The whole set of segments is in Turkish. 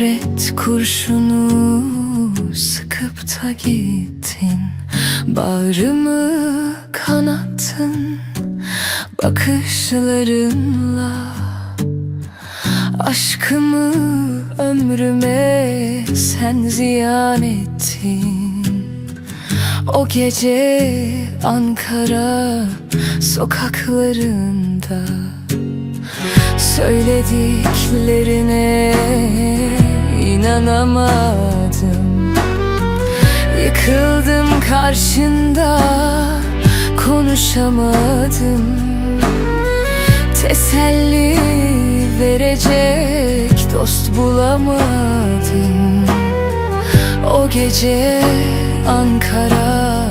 Hasret kurşunu sıkıp da gittin. Bağrımı kanattın bakışlarınla. Aşkımı ömrüme sen ziyan ettin. O gece Ankara sokaklarında Söylediklerine inanamadım Yıkıldım karşında konuşamadım. Teselli verecek dost bulamadım. O gece Ankara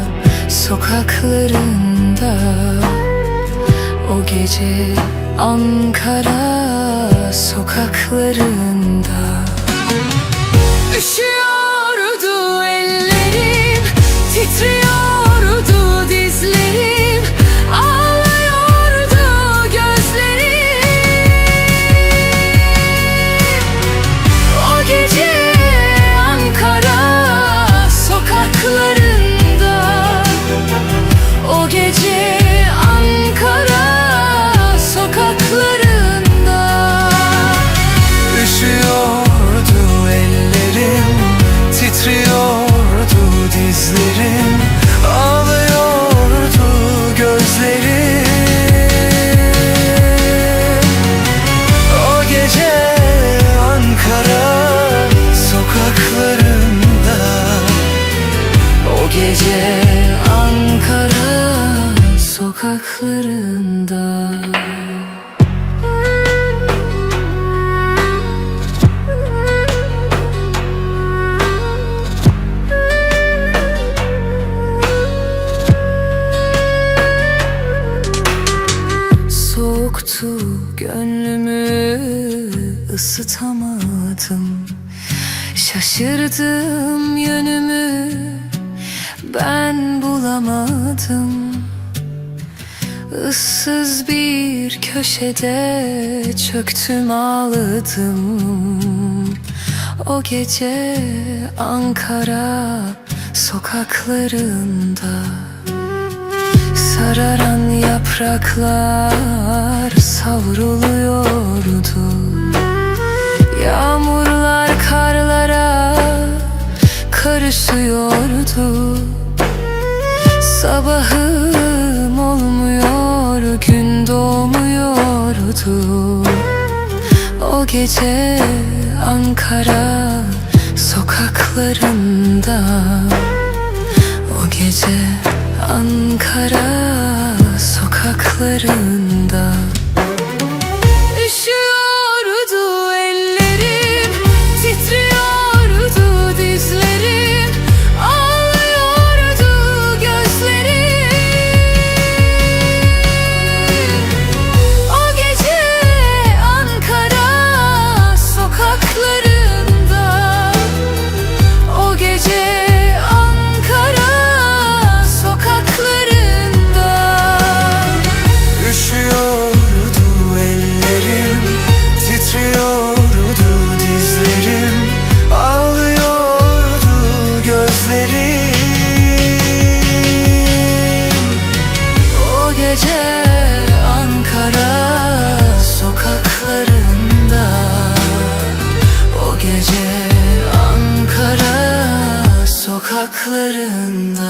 sokaklarında. O gece Ankara sokaklarında Üşüyordu ellerim, gece Ankara sokaklarında. Soğuktu gönlümü ısıtamadım. Şaşırdım yönümü bulamadım Issız bir köşede çöktüm ağladım. O gece Ankara sokaklarında Sararan yapraklar savruluyordu. Yağmurlar karlara karışıyordu Sabahım olmuyor, gün doğmuyordu O gece Ankara sokaklarında. O gece Ankara sokaklarında yanaklarında